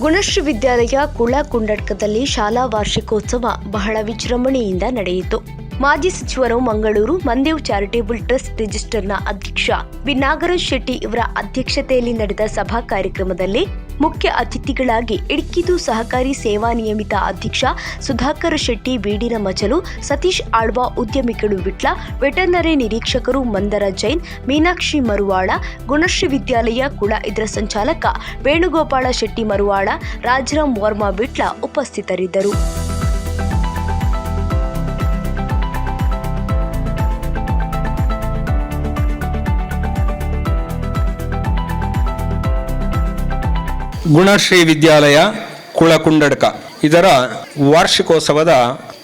ಗುಣಶ್ರೀ ವಿದ್ಯಾಲಯ ಕುಳ ಕುಂಡಡ್ಕದಲ್ಲಿ ಶಾಲಾ ವಾರ್ಷಿಕೋತ್ಸವ ಬಹಳ ವಿಜೃಂಭಣೆಯಿಂದ ನಡೆಯಿತು. ಮಾಜಿ ಸಚಿವರು ಮಂಗಳೂರು ಮಂದೇವ್ ಚಾರಿಟೇಬಲ್ ಟ್ರಸ್ಟ್ ರಿಜಿಸ್ಟರ್ನ ಅಧ್ಯಕ್ಷ ಬಿ ನಾಗರಾಜ್ ಶೆಟ್ಟಿ ಇವರ ಅಧ್ಯಕ್ಷತೆಯಲ್ಲಿ ನಡೆದ ಸಭಾ ಕಾರ್ಯಕ್ರಮದಲ್ಲಿ ಮುಖ್ಯ ಅತಿಥಿಗಳಾಗಿ ಇಡ್ಕಿದು ಸಹಕಾರಿ ಸೇವಾ ನಿಯಮಿತ ಅಧ್ಯಕ್ಷ ಸುಧಾಕರ್ ಶೆಟ್ಟಿ, ಬೀಡಿನ ಮಚಲು, ಸತೀಶ್ ಆಳ್ವಾ, ಉದ್ಯಮಿಗಳು ವಿಟ್ಲ, ವೆಟರ್ನರಿ ನಿರೀಕ್ಷಕರು ಮಂದರ ಜೈನ್, ಮೀನಾಕ್ಷಿ ಮರುವಾಳ, ಗುಣಶ್ರೀ ವಿದ್ಯಾಲಯ ಕುಳ ಇದರ ಸಂಚಾಲಕ ವೇಣುಗೋಪಾಲ ಶೆಟ್ಟಿ ಮರುವಾಳ, ರಾಜರಾಮ್ ವರ್ಮಾ ವಿಟ್ಲ ಉಪಸ್ಥಿತರಿದ್ದರು. ಗುಣಶ್ರೀ ವಿದ್ಯಾಲಯ ಕುಳಕುಂಡಡ್ಕ. ಇದರ ವಾರ್ಷಿಕೋತ್ಸವದ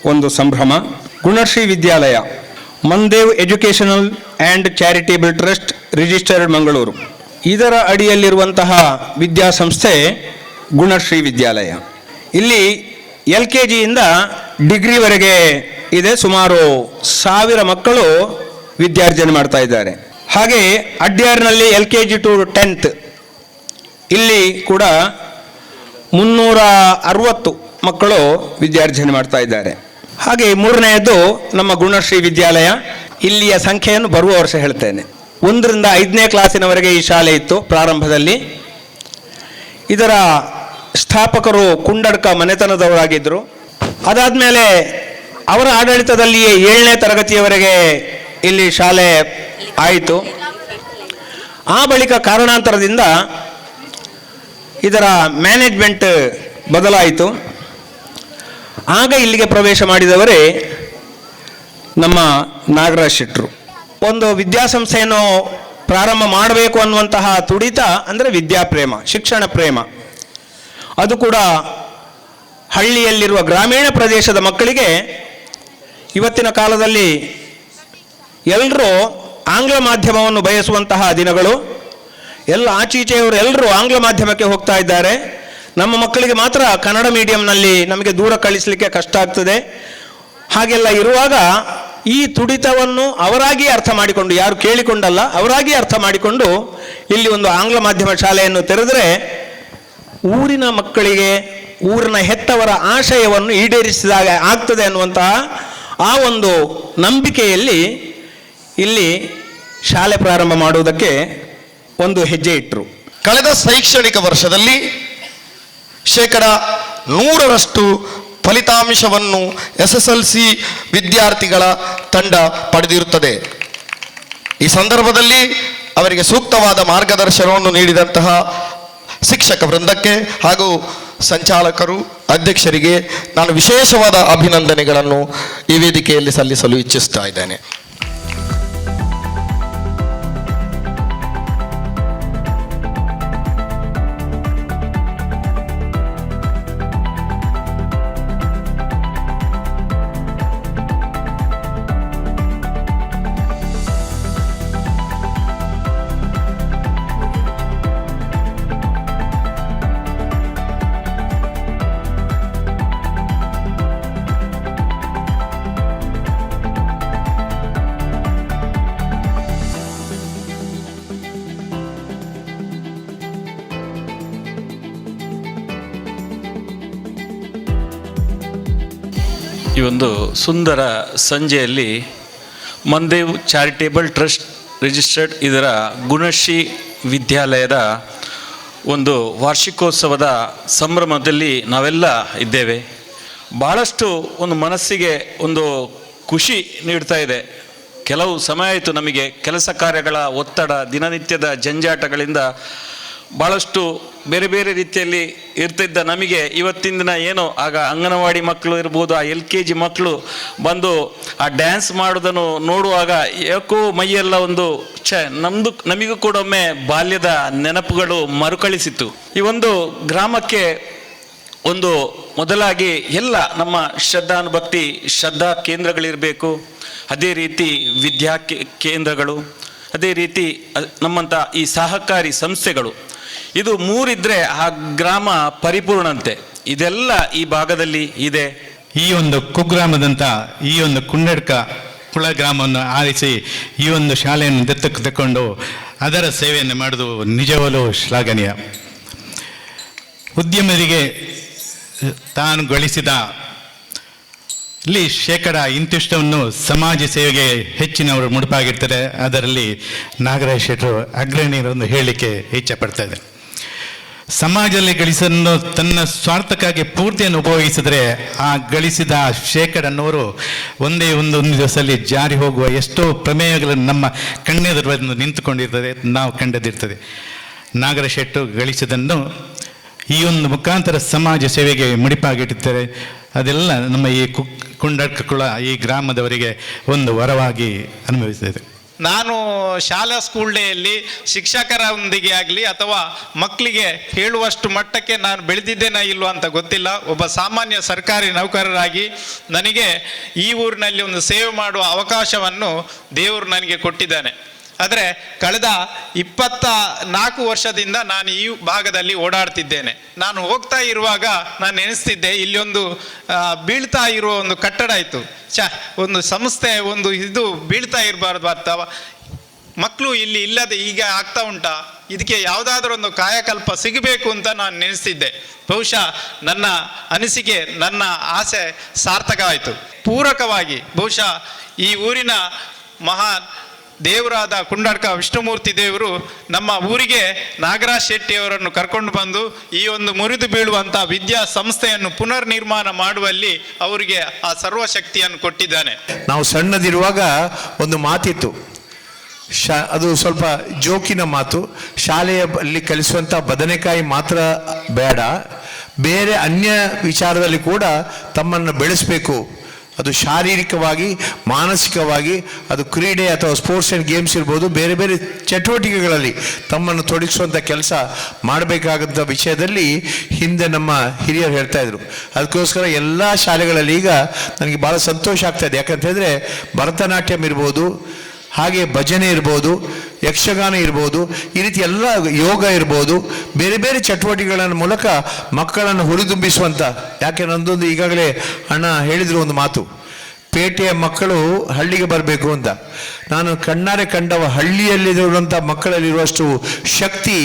ಒಂದು ಸಂಭ್ರಮ. Gunashree Vidyalaya, Mandev educational and charitable trust, registered Mangaluru. ಇದರ ಅಡಿಯಲ್ಲಿರುವಂತಹ ವಿದ್ಯಾಸಂಸ್ಥೆ ಗುಣಶ್ರೀ ವಿದ್ಯಾಲಯ. ಇಲ್ಲಿ ಎಲ್ ಕೆ ಜಿಯಿಂದ ಡಿಗ್ರಿವರೆಗೆ ಇದೆ ಸುಮಾರು ಸಾವಿರ ಮಕ್ಕಳು ವಿದ್ಯಾರ್ಜನೆ ಮಾಡ್ತಾ ಇದ್ದಾರೆ. ಹಾಗೆ ಅಡ್ಯಾರ್ನಲ್ಲಿ L K G to tenth ಇಲ್ಲಿ ಕೂಡ ಮುನ್ನೂರ ಅರವತ್ತು ಮಕ್ಕಳು ವಿದ್ಯಾರ್ಜನೆ ಮಾಡ್ತಾ ಇದ್ದಾರೆ. ಹಾಗೆ ಮೂರನೆಯದು ನಮ್ಮ ಗುಣಶ್ರೀ ವಿದ್ಯಾಲಯ. ಇಲ್ಲಿಯ ಸಂಖ್ಯೆಯನ್ನು ಬರುವ ವರ್ಷ ಹೇಳ್ತೇನೆ. ಒಂದರಿಂದ ಐದನೇ ಕ್ಲಾಸಿನವರೆಗೆ ಈ ಶಾಲೆ ಇತ್ತು ಪ್ರಾರಂಭದಲ್ಲಿ. ಇದರ ಸ್ಥಾಪಕರು ಕುಂಡಡ್ಕ ಮನೆತನದವರಾಗಿದ್ದರು. ಅದಾದಮೇಲೆ ಅವರ ಆಡಳಿತದಲ್ಲಿಯೇ ಏಳನೇ ತರಗತಿಯವರೆಗೆ ಇಲ್ಲಿ ಶಾಲೆ ಆಯಿತು. ಆ ಬಳಿಕ ಕಾರಣಾಂತರದಿಂದ ಇದರ ಮ್ಯಾನೇಜ್ಮೆಂಟ್ ಬದಲಾಯಿತು. ಆಗ ಇಲ್ಲಿಗೆ ಪ್ರವೇಶ ಮಾಡಿದವರೇ ನಮ್ಮ ನಾಗರಾಜ್ ಶೆಟ್ಟರು. ಒಂದು ವಿದ್ಯಾಸಂಸ್ಥೆಯನ್ನು ಪ್ರಾರಂಭ ಮಾಡಬೇಕು ಅನ್ನುವಂತಹ ತುಡಿತ ಅಂದರೆ ವಿದ್ಯಾಪ್ರೇಮ ಶಿಕ್ಷಣ ಪ್ರೇಮ. ಅದು ಕೂಡ ಹಳ್ಳಿಯಲ್ಲಿರುವ ಗ್ರಾಮೀಣ ಪ್ರದೇಶದ ಮಕ್ಕಳಿಗೆ ಇವತ್ತಿನ ಕಾಲದಲ್ಲಿ ಎಲ್ಲರೂ ಆಂಗ್ಲ ಮಾಧ್ಯಮವನ್ನು ಬಯಸುವಂತಹ ದಿನಗಳು ಎಲ್ಲ ಆಚೀಚೆಯವರು ಎಲ್ಲರೂ ಆಂಗ್ಲ ಮಾಧ್ಯಮಕ್ಕೆ ಹೋಗ್ತಾ ಇದ್ದಾರೆ. ನಮ್ಮ ಮಕ್ಕಳಿಗೆ ಮಾತ್ರ ಕನ್ನಡ ಮೀಡಿಯಂನಲ್ಲಿ ನಮಗೆ ದೂರ ಕಳಿಸಲಿಕ್ಕೆ ಕಷ್ಟ ಆಗ್ತದೆ. ಹಾಗೆಲ್ಲ ಇರುವಾಗ ಈ ತುಡಿತವನ್ನು ಅವರಾಗಿ ಅರ್ಥ ಮಾಡಿಕೊಂಡು, ಯಾರು ಕೇಳಿಕೊಂಡಲ್ಲ ಅವರಾಗಿ ಅರ್ಥ ಮಾಡಿಕೊಂಡು ಇಲ್ಲಿ ಒಂದು ಆಂಗ್ಲ ಮಾಧ್ಯಮ ಶಾಲೆಯನ್ನು ತೆರೆದರೆ ಊರಿನ ಮಕ್ಕಳಿಗೆ ಊರಿನ ಹೆತ್ತವರ ಆಶಯವನ್ನು ಈಡೇರಿಸಿದಾಗ ಆಗ್ತದೆ ಅನ್ನುವಂತಹ ಆ ಒಂದು ನಂಬಿಕೆಯಲ್ಲಿ ಇಲ್ಲಿ ಶಾಲೆ ಪ್ರಾರಂಭ ಮಾಡುವುದಕ್ಕೆ ಒಂದು ಹೆಜ್ಜೆ ಇಟ್ಟರು ಕಳೆದ ಶೈಕ್ಷಣಿಕ ವರ್ಷದಲ್ಲಿ ಶೇಕಡ ನೂರರಷ್ಟು ಫಲಿತಾಂಶವನ್ನು ಎಸ್ ಎಸ್ ಎಲ್ ಸಿ ವಿದ್ಯಾರ್ಥಿಗಳ ತಂಡ ಪಡೆದಿರುತ್ತದೆ. ಈ ಸಂದರ್ಭದಲ್ಲಿ ಅವರಿಗೆ ಸೂಕ್ತವಾದ ಮಾರ್ಗದರ್ಶನವನ್ನು ನೀಡಿದಂತಹ ಶಿಕ್ಷಕ ವೃಂದಕ್ಕೆ ಹಾಗೂ ಸಂಚಾಲಕರು, ಅಧ್ಯಕ್ಷರಿಗೆ ನಾನು ವಿಶೇಷವಾದ ಅಭಿನಂದನೆಗಳನ್ನು ಈ ವೇದಿಕೆಯಲ್ಲಿ ಸಲ್ಲಿಸಲು ಇಚ್ಛಿಸ್ತಾ ಇದ್ದೇನೆ. ಈ ಒಂದು ಸುಂದರ ಸಂಜೆಯಲ್ಲಿ ಮಂದೇವ್ ಚಾರಿಟೇಬಲ್ ಟ್ರಸ್ಟ್ ರಿಜಿಸ್ಟರ್ಡ್ ಇದರ ಗುಣಶ್ರೀ ವಿದ್ಯಾಲಯದ ಒಂದು ವಾರ್ಷಿಕೋತ್ಸವದ ಸಂಭ್ರಮದಲ್ಲಿ ನಾವೆಲ್ಲ ಇದ್ದೇವೆ. ಭಾಳಷ್ಟು ಒಂದು ಮನಸ್ಸಿಗೆ ಒಂದು ಖುಷಿ ನೀಡ್ತಾ ಇದೆ. ಕೆಲವು ಸಮಯ ಆಯಿತು ನಮಗೆ. ಕೆಲಸ ಕಾರ್ಯಗಳ ಒತ್ತಡ, ದಿನನಿತ್ಯದ ಜಂಜಾಟಗಳಿಂದ ಭಾಳಷ್ಟು ಬೇರೆ ಬೇರೆ ರೀತಿಯಲ್ಲಿ ಇರ್ತಿದ್ದ ನಮಗೆ ಇವತ್ತಿನ ದಿನ ಏನು, ಆಗ ಅಂಗನವಾಡಿ ಮಕ್ಕಳು ಇರ್ಬೋದು, ಆ ಎಲ್ ಕೆ ಜಿ ಮಕ್ಕಳು ಬಂದು ಆ ಡ್ಯಾನ್ಸ್ ಮಾಡೋದನ್ನು ನೋಡುವಾಗ ಯಾಕೋ ಮೈಯೆಲ್ಲ ಒಂದು ಛ ನಮ್ಮದು ನಮಗೂ ಕೂಡ ಒಮ್ಮೆ ಬಾಲ್ಯದ ನೆನಪುಗಳು ಮರುಕಳಿಸಿತು ಈ ಒಂದು ಗ್ರಾಮಕ್ಕೆ ಒಂದು ಮೊದಲಾಗಿ ಎಲ್ಲ ನಮ್ಮ ಶ್ರದ್ಧಾನುಭಕ್ತಿ ಶ್ರದ್ಧಾ ಕೇಂದ್ರಗಳಿರಬೇಕು, ಅದೇ ರೀತಿ ವಿದ್ಯಾ ಕೇಂದ್ರಗಳು, ಅದೇ ರೀತಿ ನಮ್ಮಂಥ ಈ ಸಹಕಾರಿ ಸಂಸ್ಥೆಗಳು. ಇದು ಮೂರಿದ್ರೆ ಆ ಗ್ರಾಮ ಪರಿಪೂರ್ಣಂತೆ. ಇದೆಲ್ಲ ಈ ಭಾಗದಲ್ಲಿ ಇದೆ. ಈ ಒಂದು ಕುಗ್ರಾಮದಂತ ಈ ಒಂದು ಕುಂಡಡ್ಕ ಕುಳ ಗ್ರಾಮವನ್ನು ಆರಿಸಿ ಈ ಒಂದು ಶಾಲೆಯನ್ನು ದತ್ತಕ್ಕೆ ತಕೊಂಡು ಅದರ ಸೇವೆಯನ್ನು ಮಾಡುವುದು ನಿಜವಲು ಶ್ಲಾಘನೀಯ. ಉದ್ಯಮರಿಗೆ ತಾನು ಗಳಿಸಿದ ಇಲ್ಲಿ ಶೇಕಡ ಇಂತಿಷ್ಟವನ್ನು ಸಮಾಜ ಸೇವೆಗೆ ಹೆಚ್ಚಿನವರು ಮುಡುಪಾಗಿರ್ತಾರೆ ಅದರಲ್ಲಿ ನಾಗರಾಜ್ ಶೆಟ್ಟರು ಅಗ್ರಣೀಯರೊಂದು ಹೇಳಲಿಕ್ಕೆ ಇಚ್ಛಪಡ್ತಾ ಇದೆ ಸಮಾಜದಲ್ಲಿ ಗಳಿಸನ್ನು ತನ್ನ ಸ್ವಾರ್ಥಕ್ಕಾಗಿ ಪೂರ್ತಿಯನ್ನು ಉಪಯೋಗಿಸಿದರೆ ಆ ಗಳಿಸಿದ ಶೇಕಡ ನೂರು ಒಂದೇ ಒಂದು ದಿವಸದಲ್ಲಿ ಜಾರಿ ಹೋಗುವ ಎಷ್ಟೋ ಪ್ರಮೇಯಗಳನ್ನು ನಮ್ಮ ಕಣ್ಣೆದುರು ನಿಂತುಕೊಂಡಿರ್ತದೆ, ನಾವು ಕಂಡದಿರ್ತದೆ. ನಾಗರ ಶೆಟ್ಟು ಗಳಿಸಿದನ್ನು ಈ ಒಂದು ಮುಖಾಂತರ ಸಮಾಜ ಸೇವೆಗೆ ಮುಡಿಪಾಗಿಟ್ಟಿದ್ದಾರೆ. ಅದೆಲ್ಲ ನಮ್ಮ ಈ ಕು ಕುಳ ಈ ಗ್ರಾಮದವರಿಗೆ ಒಂದು ವರವಾಗಿ ಅನುಭವಿಸಿದೆ. ನಾನು ಶಾಲಾ ಸ್ಕೂಲ್ ಡೇಯಲ್ಲಿ ಶಿಕ್ಷಕರೊಂದಿಗೆ ಆಗಲಿ ಅಥವಾ ಮಕ್ಕಳಿಗೆ ಹೇಳುವಷ್ಟು ಮಟ್ಟಕ್ಕೆ ನಾನು ಬೆಳೆದಿದ್ದೇನಾ ಇಲ್ವೋ ಅಂತ ಗೊತ್ತಿಲ್ಲ. ಒಬ್ಬ ಸಾಮಾನ್ಯ ಸರ್ಕಾರಿ ನೌಕರರಾಗಿ ನನಗೆ ಈ ಊರಿನಲ್ಲಿ ಒಂದು ಸೇವೆ ಮಾಡುವ ಅವಕಾಶವನ್ನು ದೇವರು ನನಗೆ ಕೊಟ್ಟಿದ್ದಾನೆ. ಆದರೆ ಕಳೆದ ಇಪ್ಪತ್ತ ನಾಲ್ಕು ವರ್ಷದಿಂದ ನಾನು ಈ ಭಾಗದಲ್ಲಿ ಓಡಾಡ್ತಿದ್ದೇನೆ. ನಾನು ಹೋಗ್ತಾ ಇರುವಾಗ ನಾನು ನೆನೆಸ್ತಿದ್ದೆ ಇಲ್ಲಿ ಒಂದು ಬೀಳ್ತಾ ಇರುವ ಒಂದು ಕಟ್ಟಡ ಇತ್ತು. ಚ ಒಂದು ಸಂಸ್ಥೆ, ಒಂದು ಇದು ಬೀಳ್ತಾ ಇರಬಾರ್ದು ಅಥವಾ ಮಕ್ಕಳು ಇಲ್ಲಿ ಇಲ್ಲದೆ ಈಗ ಆಗ್ತಾ ಉಂಟಾ. ಇದಕ್ಕೆ ಯಾವುದಾದ್ರೂ ಒಂದು ಕಾಯಕಲ್ಪ ಸಿಗಬೇಕು ಅಂತ ನಾನು ನೆನೆಸ್ತಿದ್ದೆ. ಬಹುಶಃ ನನ್ನ ಅನಿಸಿಕೆ, ನನ್ನ ಆಸೆ ಸಾರ್ಥಕವಾಯಿತು. ಪೂರಕವಾಗಿ, ಬಹುಶಃ ಈ ಊರಿನ ಮಹಾನ್ ದೇವರಾದ ಕುಂಡಾಡ್ಕ ವಿಷ್ಣುಮೂರ್ತಿ ದೇವರು ನಮ್ಮ ಊರಿಗೆ ನಾಗರಾಜ್ ಶೆಟ್ಟಿಯವರನ್ನು ಕರ್ಕೊಂಡು ಬಂದು ಈ ಒಂದು ಮುರಿದು ಬೀಳುವಂಥ ವಿದ್ಯಾ ಸಂಸ್ಥೆಯನ್ನು ಪುನರ್ ನಿರ್ಮಾಣ ಮಾಡುವಲ್ಲಿ ಅವರಿಗೆ ಆ ಸರ್ವಶಕ್ತಿಯನ್ನು ಕೊಟ್ಟಿದ್ದಾನೆ. ನಾವು ಸಣ್ಣದಿರುವಾಗ ಒಂದು ಮಾತಿತ್ತು. ಶಾ, ಅದು ಸ್ವಲ್ಪ ಜೋಕಿನ ಮಾತು. ಶಾಲೆಯಲ್ಲಿ ಕಲಿಸುವಂಥ ಬದನೆಕಾಯಿ ಮಾತ್ರ ಬೇಡ. ಬೇರೆ ಅನ್ಯ ವಿಚಾರದಲ್ಲಿ ಕೂಡ ತಮ್ಮನ್ನು ಬೆಳೆಸಬೇಕು. ಅದು ಶಾರೀರಿಕವಾಗಿ, ಮಾನಸಿಕವಾಗಿ, ಅದು ಕ್ರೀಡೆ ಅಥವಾ ಸ್ಪೋರ್ಟ್ಸ್ ಆ್ಯಂಡ್ ಗೇಮ್ಸ್ ಇರ್ಬೋದು, ಬೇರೆ ಬೇರೆ ಚಟುವಟಿಕೆಗಳಲ್ಲಿ ತಮ್ಮನ್ನು ತೊಡಗಿಸುವಂಥ ಕೆಲಸ ಮಾಡಬೇಕಾದಂಥ ವಿಷಯದಲ್ಲಿ ಹಿಂದೆ ನಮ್ಮ ಹಿರಿಯರು ಹೇಳ್ತಾ ಇದ್ರು. ಅದಕ್ಕೋಸ್ಕರ ಎಲ್ಲ ಶಾಲೆಗಳಲ್ಲಿ ಈಗ ನನಗೆ ಭಾಳ ಸಂತೋಷ ಆಗ್ತಾಯಿದೆ ಯಾಕಂತಂದರೆ ಭರತನಾಟ್ಯಂ ಇರ್ಬೋದು ಹಾಗೆ ಭಜನೆ ಇರ್ಬೋದು, ಯಕ್ಷಗಾನ ಇರ್ಬೋದು, ಈ ರೀತಿ ಎಲ್ಲ ಯೋಗ ಇರ್ಬೋದು, ಬೇರೆ ಬೇರೆ ಚಟುವಟಿಕೆಗಳ ಮೂಲಕ ಮಕ್ಕಳನ್ನು ಹುರಿದುಂಬಿಸುವಂಥ ಯಾಕೆ ನಂದೊಂದು ಈಗಾಗಲೇ ಅಣ್ಣ ಹೇಳಿದ್ರು ಒಂದು ಮಾತು, ಪೇಟೆಯ ಮಕ್ಕಳು ಹಳ್ಳಿಗೆ ಬರಬೇಕು ಅಂತ. ನಾನು ಕಣ್ಣಾರೆ ಕಂಡವ ಹಳ್ಳಿಯಲ್ಲಿರುವಂಥ ಮಕ್ಕಳಲ್ಲಿರುವಷ್ಟು ಶಕ್ತಿ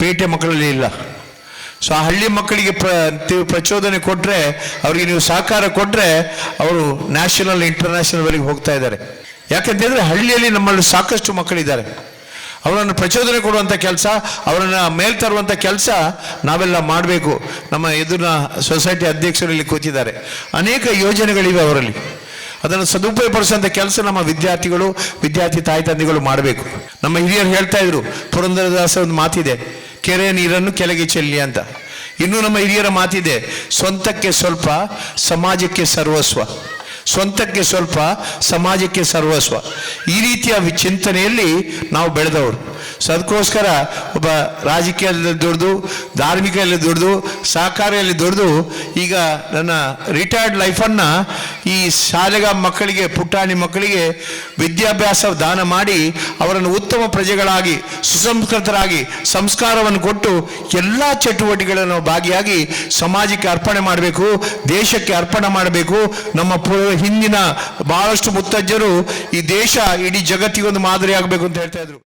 ಪೇಟೆ ಮಕ್ಕಳಲ್ಲಿ ಇಲ್ಲ. ಸೊ ಆ ಹಳ್ಳಿ ಮಕ್ಕಳಿಗೆ ಪ್ರ ಪ್ರಚೋದನೆ ಕೊಟ್ಟರೆ ಅವರಿಗೆ ನೀವು ಸಹಕಾರ ಕೊಟ್ಟರೆ ಅವರು ನ್ಯಾಷನಲ್ ಇಂಟರ್ನ್ಯಾಷನಲ್ವರೆಗೆ ಹೋಗ್ತಾ ಇದ್ದಾರೆ. ಯಾಕಂತಂದರೆ ಹಳ್ಳಿಯಲ್ಲಿ ನಮ್ಮಲ್ಲಿ ಸಾಕಷ್ಟು ಮಕ್ಕಳಿದ್ದಾರೆ. ಅವರನ್ನು ಪ್ರಚೋದನೆ ಕೊಡುವಂಥ ಕೆಲಸ, ಅವರನ್ನು ಮೇಲ್ ತರುವಂಥ ಕೆಲಸ ನಾವೆಲ್ಲ ಮಾಡಬೇಕು. ನಮ್ಮ ಎದುರಿನ ಸೊಸೈಟಿ ಅಧ್ಯಕ್ಷರಲ್ಲಿ ಕೂತಿದ್ದಾರೆ. ಅನೇಕ ಯೋಜನೆಗಳಿವೆ ಅವರಲ್ಲಿ. ಅದನ್ನು ಸದುಪಯೋಗಪಡಿಸುವಂಥ ಕೆಲಸ ನಮ್ಮ ವಿದ್ಯಾರ್ಥಿಗಳು, ವಿದ್ಯಾರ್ಥಿ ತಾಯಿ ತಂದೆಗಳು ಮಾಡಬೇಕು. ನಮ್ಮ ಹಿರಿಯರು ಹೇಳ್ತಾ ಇದ್ರು, ಪುರಂದರದಾಸ ಒಂದು ಮಾತಿದೆ, ಕೆರೆ ನೀರನ್ನು ಕೆಳಗೆ ಚೆಲ್ಲಿ ಅಂತ. ಇನ್ನು ನಮ್ಮ ಹಿರಿಯರ ಮಾತಿದೆ, ಸ್ವಂತಕ್ಕೆ ಸ್ವಲ್ಪ, ಸಮಾಜಕ್ಕೆ ಸರ್ವಸ್ವ. ಸ್ವಂತಕ್ಕೆ ಸ್ವಲ್ಪ, ಸಮಾಜಕ್ಕೆ ಸರ್ವಸ್ವ. ಈ ರೀತಿಯ ಚಿಂತನೆಯಲ್ಲಿ ನಾವು ಬೆಳೆದವರು. ಸೊ ಅದಕ್ಕೋಸ್ಕರ ಒಬ್ಬ ರಾಜಕೀಯದಲ್ಲಿ ದುಡಿದು, ಧಾರ್ಮಿಕದಲ್ಲಿ ದುಡಿದು, ಸಹಕಾರಿಯಲ್ಲಿ ದುಡಿದು, ಈಗ ನನ್ನ ರಿಟೈರ್ಡ್ ಲೈಫನ್ನು ಈ ಶಾಲೆಗ ಮಕ್ಕಳಿಗೆ, ಪುಟಾಣಿ ಮಕ್ಕಳಿಗೆ ವಿದ್ಯಾಭ್ಯಾಸ ದಾನ ಮಾಡಿ ಅವರನ್ನು ಉತ್ತಮ ಪ್ರಜೆಗಳಾಗಿ, ಸುಸಂಸ್ಕೃತರಾಗಿ, ಸಂಸ್ಕಾರವನ್ನು ಕೊಟ್ಟು ಎಲ್ಲ ಚಟುವಟಿಕೆಗಳನ್ನು ಭಾಗಿಯಾಗಿ ಸಮಾಜಕ್ಕೆ ಅರ್ಪಣೆ ಮಾಡಬೇಕು, ದೇಶಕ್ಕೆ ಅರ್ಪಣೆ ಮಾಡಬೇಕು. ನಮ್ಮ ಹಿಂದಿನ ಬಹಳಷ್ಟು ಮುತ್ತಜ್ಜರು ಈ ದೇಶ, ಇಡೀ ಜಗತ್ತಿಗೊಂದು ಮಾದರಿ ಆಗಬೇಕು ಅಂತ ಹೇಳ್ತಾ ಇದ್ರು.